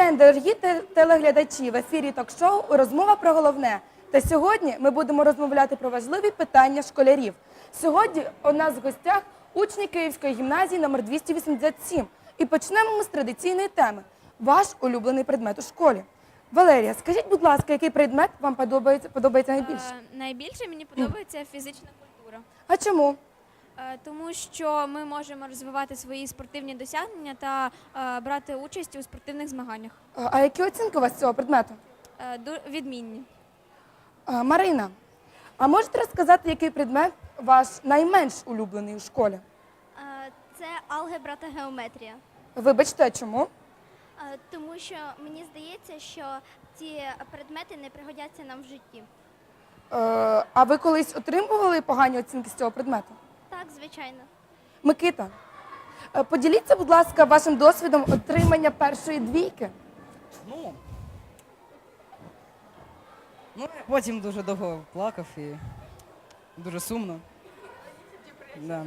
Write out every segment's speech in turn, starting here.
день, дорогі телеглядачі! В ефірі ток-шоу розмова про головне. Та сьогодні ми будемо розмовляти про важливі питання школярів. Сьогодні у нас в гостях учні Київської гімназії номер 287. І почнемо ми з традиційної теми. Ваш улюблений предмет у школі. Валерія, скажіть, будь ласка, який предмет вам подобається, подобається найбільше? Е, Найбільше мені подобається фізична культура, А чому? Е, тому що ми можемо розвивати свої спортивні досягнення та е, брати участь у спортивних змаганнях. А які оцінки у вас цього предмету? Е, Відмінні. Марина, а можете розказати, який предмет ваш найменш улюблений у школі? Це алгебра та геометрія. Вибачте, а чому? Тому що мені здається, що ці предмети не пригодяться нам в житті. А ви колись отримували погані оцінки з цього предмету? Так, звичайно. Микита, е, поділіться, будь ласка, вашим досвідом отримання першої двійки. Ну. Ну, я потім дуже довго плакав і дуже сумно. Да.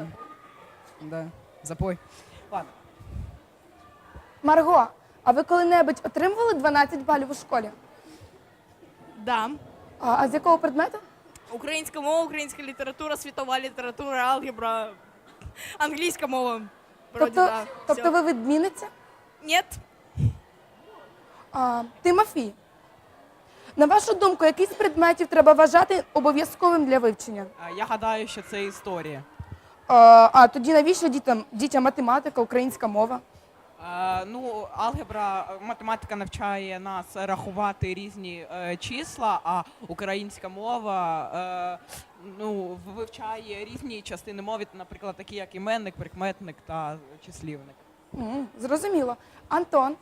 Да. Запой. Ладно. Марго, а ви коли-небудь отримували 12 балів у школі? Да. А, а з якого предмету? Українська мова, українська література, світова література, алгебра, англійська мова. Тобто, да. тобто ви відмінниця? Нет. А, Тимофій, на вашу думку, який з предметів треба вважати обов'язковим для вивчення? А, Я гадаю, що це історія. А, а тоді навіщо дітям, дітям математика, українська мова? А, Ну, алгебра, е, математика навчає нас рахувати різні е, числа, а українська мова е, ну, вивчає різні частини мови, наприклад, такі як іменник, прикметник та числівник. М, зрозуміло. Антон, е,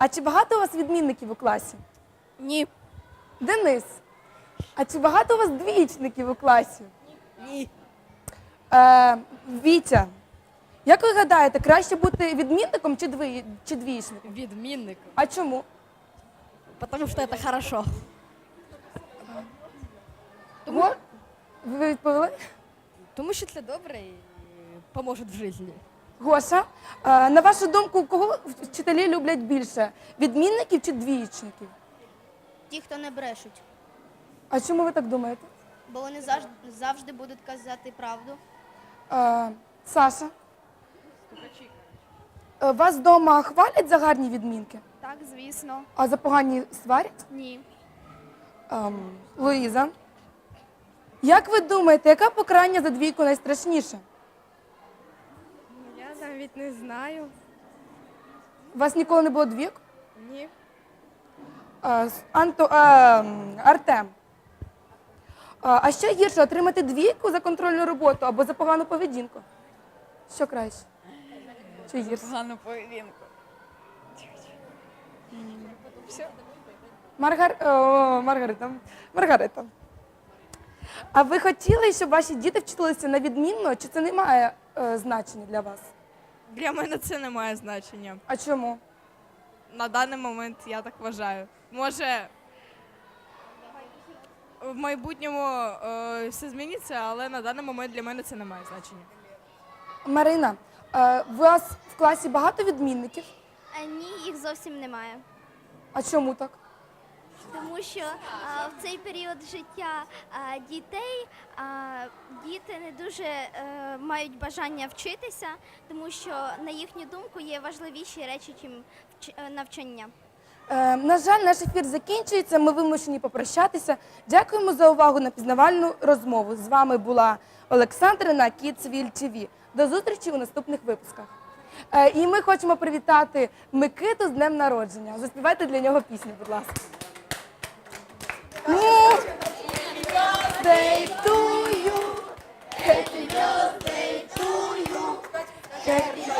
а чи багато у вас відмінників у класі? Ні. Денис, а чи багато у вас двічників у класі? Ні. Е, Вітя, як ви гадаєте, краще бути відмінником чи, дві, чи двічником? Відмінник, А чому? потому что это хорошо. Тому... Ви відповіли? Тому що це добре і поможе в житті. Гоша, е, на вашу думку, кого вчителі люблять більше? Відмінників чи двічників? Ті, хто не брешуть, А чому ви так думаєте? бо вони завжди, завжди будуть казати правду. Е, Саша? Е, Вас вдома хвалять за гарні відмінки, Так, звісно. а за погані сварять? Ні. Ем, Луїза. Як ви думаєте, яке покарання за двійку найстрашніше? Я навіть не знаю. У вас ніколи не було двійок? Ні. Е, с- Анто, е, м, Артем. А, а що гірше, отримати двійку за контрольну роботу або за погану поведінку? Що краще? Чи гірше? Погану поведінку. Маргар... О, Маргарита. Маргарита. А ви хотіли, щоб ваші діти вчилися на відмінно, чи це не має е, значення для вас? Для мене це не має значення. А чому? На даний момент я так вважаю. Може. В майбутньому е, все зміниться, але на даний момент для мене це не має значення. Марина, у вас в класі багато відмінників? Ні, їх зовсім немає. А чому так? Тому що а, в цей період життя а, дітей а, діти не дуже а, мають бажання вчитися, тому що, на їхню думку, є важливіші речі, ніж навчання. Е, на жаль, наш ефір закінчується. Ми вимушені попрощатися. Дякуємо за увагу на пізнавальну розмову. З вами була Олександра на Kidsville TV. До зустрічі у наступних випусках. Е, і ми хочемо привітати Микиту з днем народження. Заспівайте для нього пісню, будь ласка. Birthday to you. Happy birthday to you. Happy birthday,